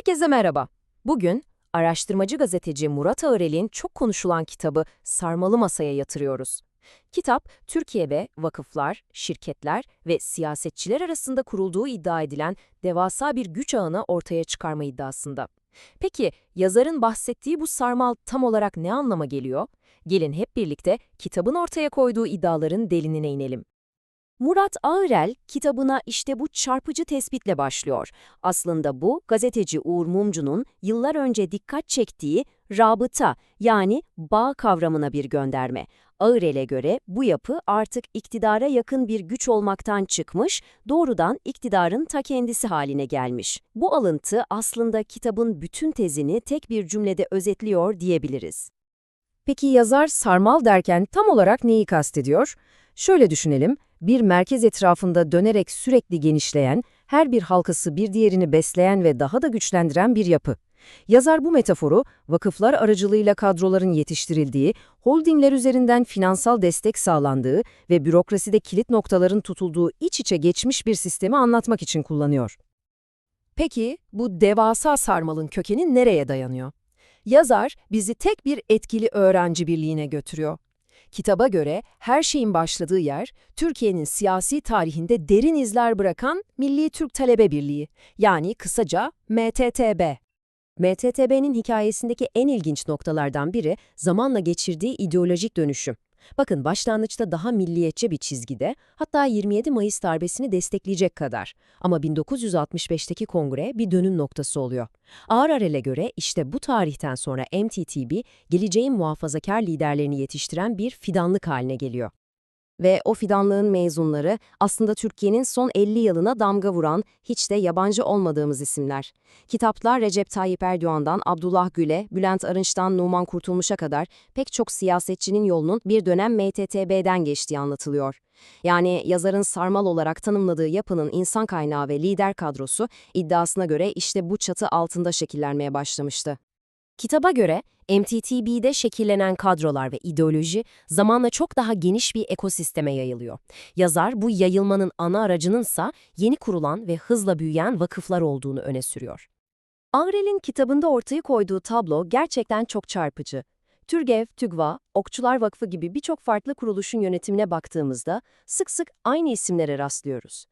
Herkese merhaba. Bugün araştırmacı gazeteci Murat Ağırel'in çok konuşulan kitabı Sarmalı Masa'ya yatırıyoruz. Kitap, Türkiye'de vakıflar, şirketler ve siyasetçiler arasında kurulduğu iddia edilen devasa bir güç ağını ortaya çıkarma iddiasında. Peki, yazarın bahsettiği bu sarmal tam olarak ne anlama geliyor? Gelin hep birlikte kitabın ortaya koyduğu iddiaların delinine inelim. Murat Ağırel kitabına işte bu çarpıcı tespitle başlıyor. Aslında bu gazeteci Uğur Mumcu'nun yıllar önce dikkat çektiği rabıta yani bağ kavramına bir gönderme. Ağırel'e göre bu yapı artık iktidara yakın bir güç olmaktan çıkmış, doğrudan iktidarın ta kendisi haline gelmiş. Bu alıntı aslında kitabın bütün tezini tek bir cümlede özetliyor diyebiliriz. Peki yazar sarmal derken tam olarak neyi kastediyor? Şöyle düşünelim, bir merkez etrafında dönerek sürekli genişleyen, her bir halkası bir diğerini besleyen ve daha da güçlendiren bir yapı. Yazar bu metaforu, vakıflar aracılığıyla kadroların yetiştirildiği, holdingler üzerinden finansal destek sağlandığı ve bürokraside kilit noktaların tutulduğu iç içe geçmiş bir sistemi anlatmak için kullanıyor. Peki, bu devasa sarmalın kökeni nereye dayanıyor? Yazar bizi tek bir etkili öğrenci birliğine götürüyor. Kitaba göre her şeyin başladığı yer, Türkiye'nin siyasi tarihinde derin izler bırakan Milli Türk Talebe Birliği, yani kısaca MTTB. MTTB'nin hikayesindeki en ilginç noktalardan biri zamanla geçirdiği ideolojik dönüşüm. Bakın başlangıçta daha milliyetçi bir çizgide, hatta 27 Mayıs darbesini destekleyecek kadar. Ama 1965'teki kongre bir dönüm noktası oluyor. Ağrarel'e göre işte bu tarihten sonra MTTB, geleceğin muhafazakar liderlerini yetiştiren bir fidanlık haline geliyor ve o fidanlığın mezunları aslında Türkiye'nin son 50 yılına damga vuran, hiç de yabancı olmadığımız isimler. Kitaplar Recep Tayyip Erdoğan'dan Abdullah Gül'e, Bülent Arınç'tan Numan Kurtulmuş'a kadar pek çok siyasetçinin yolunun bir dönem MTTB'den geçtiği anlatılıyor. Yani yazarın sarmal olarak tanımladığı yapının insan kaynağı ve lider kadrosu iddiasına göre işte bu çatı altında şekillenmeye başlamıştı. Kitaba göre MTTB'de şekillenen kadrolar ve ideoloji zamanla çok daha geniş bir ekosisteme yayılıyor. Yazar bu yayılmanın ana aracınınsa yeni kurulan ve hızla büyüyen vakıflar olduğunu öne sürüyor. Angrel'in kitabında ortaya koyduğu tablo gerçekten çok çarpıcı. Türgev, TÜGVA, Okçular Vakfı gibi birçok farklı kuruluşun yönetimine baktığımızda sık sık aynı isimlere rastlıyoruz.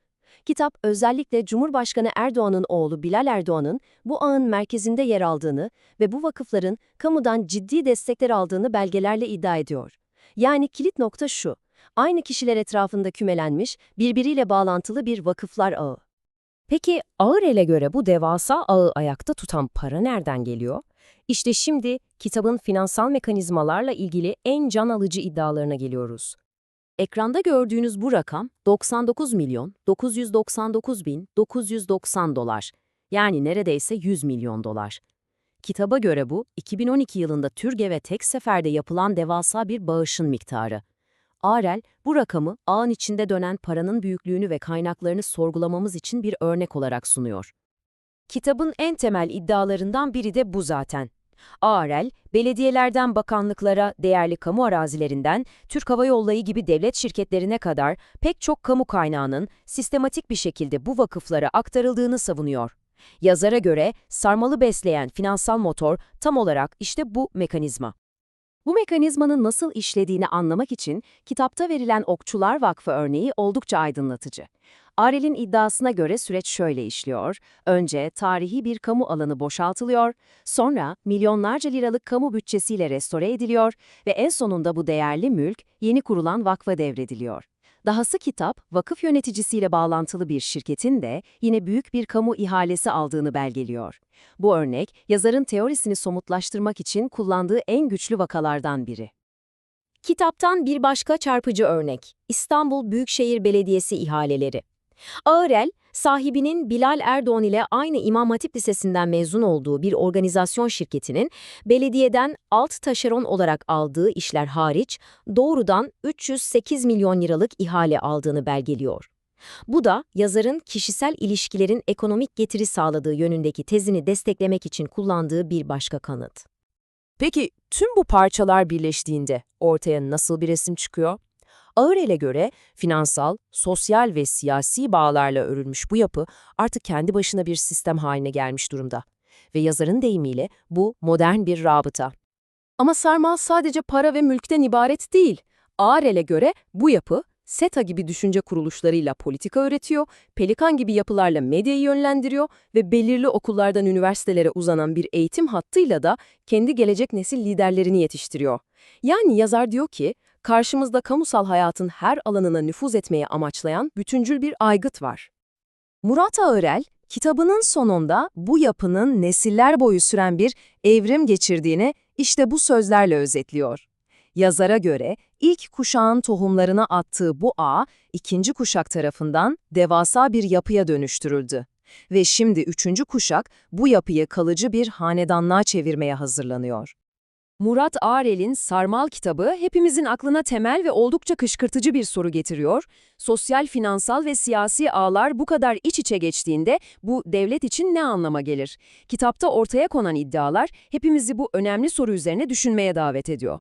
Kitap özellikle Cumhurbaşkanı Erdoğan'ın oğlu Bilal Erdoğan'ın bu ağın merkezinde yer aldığını ve bu vakıfların kamudan ciddi destekler aldığını belgelerle iddia ediyor. Yani kilit nokta şu, aynı kişiler etrafında kümelenmiş, birbiriyle bağlantılı bir vakıflar ağı. Peki ağır ele göre bu devasa ağı ayakta tutan para nereden geliyor? İşte şimdi kitabın finansal mekanizmalarla ilgili en can alıcı iddialarına geliyoruz. Ekranda gördüğünüz bu rakam 99 milyon 999 bin 990 dolar. Yani neredeyse 100 milyon dolar. Kitaba göre bu, 2012 yılında Türgev'e tek seferde yapılan devasa bir bağışın miktarı. Arel, bu rakamı ağın içinde dönen paranın büyüklüğünü ve kaynaklarını sorgulamamız için bir örnek olarak sunuyor. Kitabın en temel iddialarından biri de bu zaten. AREL, belediyelerden bakanlıklara, değerli kamu arazilerinden, Türk Hava Yolları gibi devlet şirketlerine kadar pek çok kamu kaynağının sistematik bir şekilde bu vakıflara aktarıldığını savunuyor. Yazara göre sarmalı besleyen finansal motor tam olarak işte bu mekanizma. Bu mekanizmanın nasıl işlediğini anlamak için kitapta verilen Okçular Vakfı örneği oldukça aydınlatıcı. Arel'in iddiasına göre süreç şöyle işliyor. Önce tarihi bir kamu alanı boşaltılıyor, sonra milyonlarca liralık kamu bütçesiyle restore ediliyor ve en sonunda bu değerli mülk yeni kurulan vakfa devrediliyor. Dahası kitap, vakıf yöneticisiyle bağlantılı bir şirketin de yine büyük bir kamu ihalesi aldığını belgeliyor. Bu örnek, yazarın teorisini somutlaştırmak için kullandığı en güçlü vakalardan biri. Kitaptan bir başka çarpıcı örnek, İstanbul Büyükşehir Belediyesi ihaleleri. Ağırel, sahibinin Bilal Erdoğan ile aynı İmam Hatip Lisesi'nden mezun olduğu bir organizasyon şirketinin belediyeden alt taşeron olarak aldığı işler hariç doğrudan 308 milyon liralık ihale aldığını belgeliyor. Bu da yazarın kişisel ilişkilerin ekonomik getiri sağladığı yönündeki tezini desteklemek için kullandığı bir başka kanıt. Peki tüm bu parçalar birleştiğinde ortaya nasıl bir resim çıkıyor? Ağırel'e göre finansal, sosyal ve siyasi bağlarla örülmüş bu yapı artık kendi başına bir sistem haline gelmiş durumda. ve yazarın deyimiyle bu modern bir rabıta. Ama sarmal sadece para ve mülkten ibaret değil. Arel'e göre bu yapı, SETA gibi düşünce kuruluşlarıyla politika öğretiyor, Pelikan gibi yapılarla medyayı yönlendiriyor ve belirli okullardan üniversitelere uzanan bir eğitim hattıyla da kendi gelecek nesil liderlerini yetiştiriyor. Yani yazar diyor ki, karşımızda kamusal hayatın her alanına nüfuz etmeye amaçlayan bütüncül bir aygıt var. Murat Ağırel, kitabının sonunda bu yapının nesiller boyu süren bir evrim geçirdiğini işte bu sözlerle özetliyor. Yazara göre ilk kuşağın tohumlarına attığı bu ağ, ikinci kuşak tarafından devasa bir yapıya dönüştürüldü. Ve şimdi üçüncü kuşak bu yapıyı kalıcı bir hanedanlığa çevirmeye hazırlanıyor. Murat Ağrel'in Sarmal kitabı hepimizin aklına temel ve oldukça kışkırtıcı bir soru getiriyor. Sosyal, finansal ve siyasi ağlar bu kadar iç içe geçtiğinde bu devlet için ne anlama gelir? Kitapta ortaya konan iddialar hepimizi bu önemli soru üzerine düşünmeye davet ediyor.